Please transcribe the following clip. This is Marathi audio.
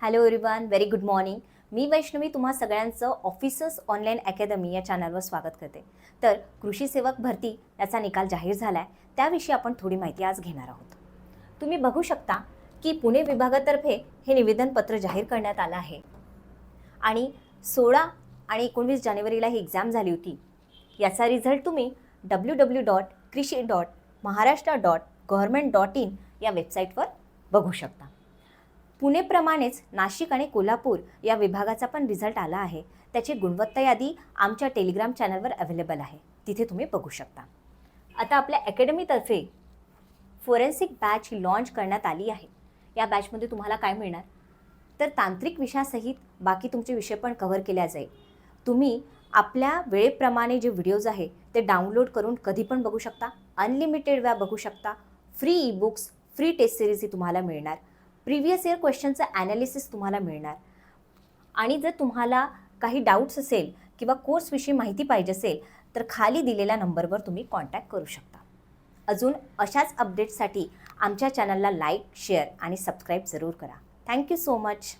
Hello everyone very good morning मी वैष्णवी तुम्हा सगळ्यांचं ऑफिसर्स ऑनलाईन अकॅदमी या चॅनलवर स्वागत करते. तर कृषी सेवक भरती याचा निकाल जाहीर झाला आहे त्याविषयी आपण थोडी माहिती आज घेणार आहोत. तुम्ही बघू शकता की पुणे विभागातर्फे हे निवेदनपत्र जाहीर करण्यात आलं आहे. आणि सोळा आणि एकोणवीस जानेवारीला ही एक्झाम झाली होती. याचा रिझल्ट तुम्ही W W dot krishi dot Maharashtra dot government dot in या वेबसाईटवर बघू शकता. पुणेप्रमाणेच नाशिक आणि कोल्हापूर या विभागाचा पण रिझल्ट आला आहे. त्याची गुणवत्ता यादी आमच्या टेलिग्राम चॅनलवर अवेलेबल आहे. तिथे तुम्ही बघू शकता. आता आपल्या अकॅडमीतर्फे फोरेन्सिक बॅच ही लॉन्च करण्यात आली आहे. या बॅचमध्ये तुम्हाला काय मिळणार? तर तांत्रिक विषयासहित बाकी तुमचे विषय पण कव्हर केल्या जाईल. तुम्ही आपल्या वेळेप्रमाणे जे व्हिडिओज आहे ते डाउनलोड करून कधी पण बघू शकता. अनलिमिटेड वेळा बघू शकता. Free e books free test series ही तुम्हाला मिळणार. प्रिव्हियस इयर क्वेश्चनचं ॲनालिसिस तुम्हाला मिळणार. आणि जर तुम्हाला काही डाऊट्स असेल किंवा कोर्सविषयी माहिती पाहिजे असेल तर खाली दिलेल्या नंबरवर तुम्ही कॉन्टॅक्ट करू शकता. अजून अशाच अपडेट्ससाठी आमच्या चॅनलला लाईक शेअर आणि सबस्क्राईब जरूर करा. Thank you so much